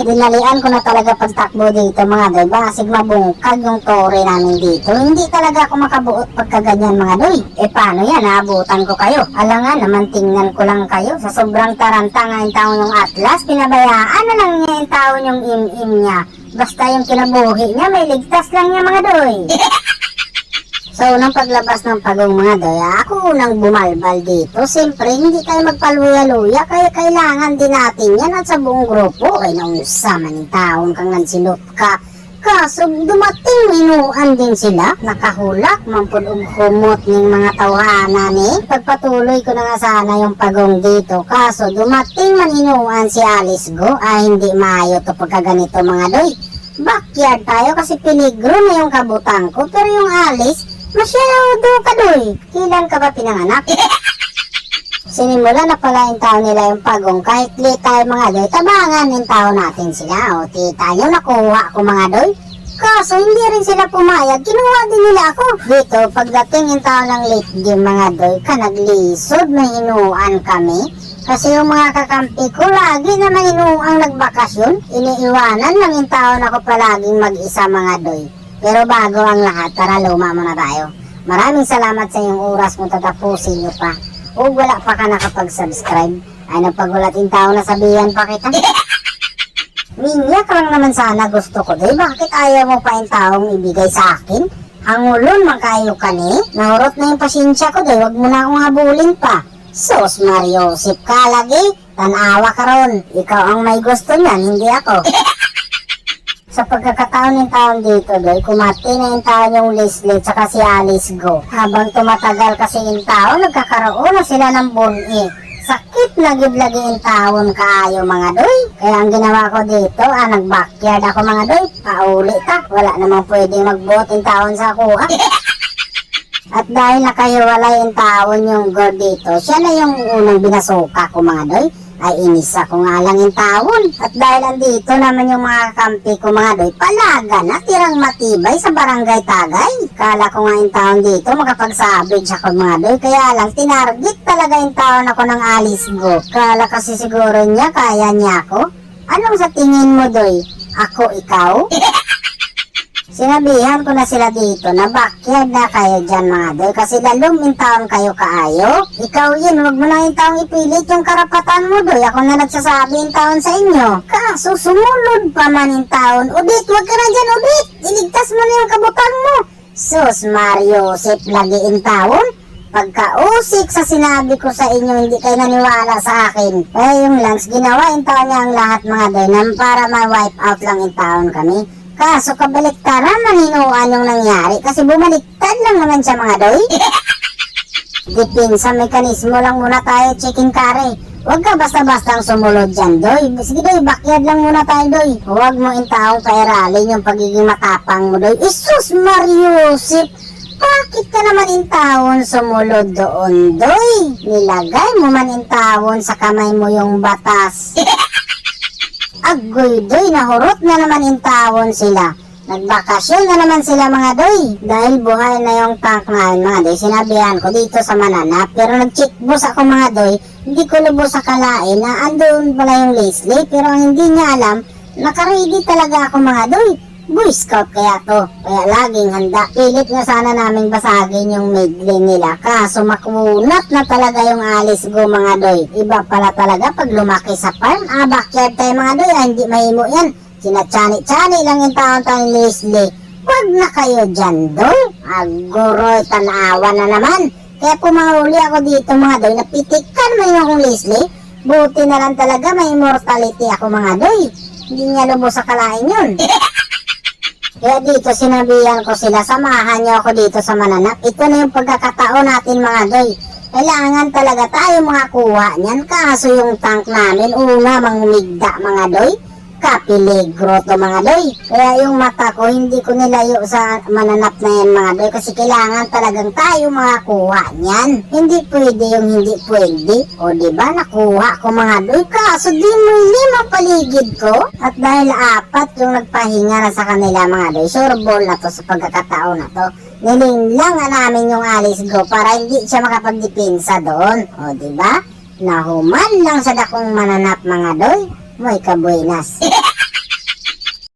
Dinalian ko na talaga pagtakbo dito mga doy. Basig mabungkag yung tore namin dito. Hindi talaga ako makabuot pagka ganyan mga doy. E paano yan? Naabutan ko kayo. Alam nga naman tingnan ko lang kayo. Sa sobrang taranta nga yung taon yung atlas. Pinabayaan na lang niya yung taon yung im-im niya. Basta yung kinabuhi niya may ligtas lang niya mga doy. So, nang paglabas ng pagong mga doy, ako unang bumalbal dito. Siyempre, hindi tayo magpaluya-luya, kaya kailangan din natin yan at sa buong grupo. Ay, naunsa man yung taon kang nansilot ka. Kaso, dumating minuan din sila. Nakahulak, mampud og humot ng mga tawhanan eh. Pagpatuloy ko na nga sana yung pagong dito. Kaso, dumating man inuan si Alice Go. Ay, hindi maayo to pagka ganito mga doy. Backyard tayo kasi peligro na yung kabutang ko. Pero yung Alice, masyado ka doy. Kailan ka ba pinanganak? Sinimula na pala yung tao nila yung pagong kahit late tayo mga doy, tabangan yung tao natin sila. O tita nyo, nakuha ko mga doy. Kaso hindi rin sila pumayag, kinuha din nila ako. Dito, pagdating yung tao ng late game mga doy, ka naglisod na hinuan kami. Kasi yung mga kakampi ko, lagi naman inuang nagbakasyon. Iniiwanan lang yung tao na ko palaging mag-isa mga doy. Pero bago ang lahat, tara luma muna tayo. Maraming salamat sa iyong oras mo tatapusin nyo pa. O wala pa ka nakapag-subscribe, ay napagulating tao na sabihan pa kita. Minyak lang naman sana gusto ko doy. Bakit ayaw mo pa yung taong ibigay sa akin? Hangulon man kayo kani. Nahurot na yung pasensya ko doy. Huwag mo na akong habulin pa. Sos Mario, sip ka lagi. Tanawa ka ron. Ikaw ang may gusto niyan, hindi ako. Sa pagkakataon ng taon dito, doy, kumati na yung taon yung Leslie tsaka si Alice Go. Habang tumatagal kasi yung taon, nagkakaroon na sila ng buni. Sakit na giblagi yung taon kaayo mga doy. Kaya ang ginawa ko dito, ah, nag-backyard ako mga doy. Pauli ta, wala namang pwede magbuot yung taon sa kuha. At dahil nakahiwalay yung taon yung god dito, siya na yung unang binasuka ko mga doy. Ay inisa ko nga lang yung taon. At dahil andito naman yung mga kampi ko mga doy, palaga na tirang matibay sa barangay Tagay. Kala ko nga yung taon dito, makapagsabage ako mga doy. Kaya lang, tinarget talaga yung taon ako ng Alice Go. Kala kasi siguro niya, kaya niya ako. Anong sa tingin mo doy? Ako ikaw? Sinabihan ko na sila dito na backyard na kayo dyan mga doy kasi lalong taon kayo kaayo. Ikaw yun, wag mo na yung taong ipilit yung karapatan mo doy. Ako na nagsasabi yung taon sa inyo. Kaso sumunod pa man yung taon. Udit, wag ka na dyan, Udit. Iligtas mo na yung kabutang mo. Sus, Mario, sip lagi yung taon. Pagkausik sa sinabi ko sa inyo, hindi kayo naniwala sa akin. Eh, yung Lance, ginawa yung taon niya ang lahat mga doy para ma-wipe out lang yung taon kami. Kaso kabaliktaran maninuan yung nangyari kasi bumaliktad lang naman siya mga doy. Dipinsa mekanismo lang muna tayo chicken curry. Huwag ka basta-bastang sumulod dyan, doy. Sige, doy, backyard lang muna tayo, doy. Huwag mo intaong pairalin yung pagiging matapang mo, doy. Isus, Mariusip! Bakit ka naman intawon sumulod doon, doy? Nilagay mo man intawon sa kamay mo yung batas. Agoy doy, nahurot na naman yung tawon sila. Nagbakasyon na naman sila mga doy. Dahil buhay na yung tank ngayon mga doy, sinabihan ko dito sa mananap. Pero nag-checkbus ako mga doy, hindi ko lubos sa kalain na andun pala yung Leslie. Pero ang hindi niya alam, nakaready talaga ako mga doy. Boy Scout kaya to, kaya laging handa. Pilit nga sana namin basagin yung medley nila. Kaso makunat na talaga yung alis go mga doy. Iba pala talaga pag lumaki sa farm. Ah, backyard tayo mga doy, ah, hindi mahimo yan. Sinachani-chani lang yung taon tayo ni Leslie. Huwag na kayo dyan doy. Agoroy, tanawa na naman. Kaya pumahuli ako dito mga doy, napitikan mo yung akong Leslie. Buti na lang talaga may immortality ako mga doy. Hindi niya lubos sa kalain yun. Kaya dito sinabihan ko sila, samahan niyo ako dito sa mananap. Ito na yung pagkakataon natin mga doy. Kailangan talaga tayo mga kuha niyan. Kaso yung tank namin, una mangumigda mga doy. Kapiligro to mga doy. Kaya yung mata ko, hindi ko nilayo sa mananap na yan mga doy. Kasi kailangan talagang tayo mga kuha niyan. Hindi pwede yung hindi pwede. O di ba nakuha ko mga doy. Kaso di mo lima paligid ko. At dahil apat yung nagpahinga na sa kanila mga doy. Sure ball na to sa pagkakataon na to. Nilinglang na namin yung Alice Go para hindi siya makapagdepensa doon. O di ba? Nahuman lang sa dakong mananap mga doy. May kabuenas.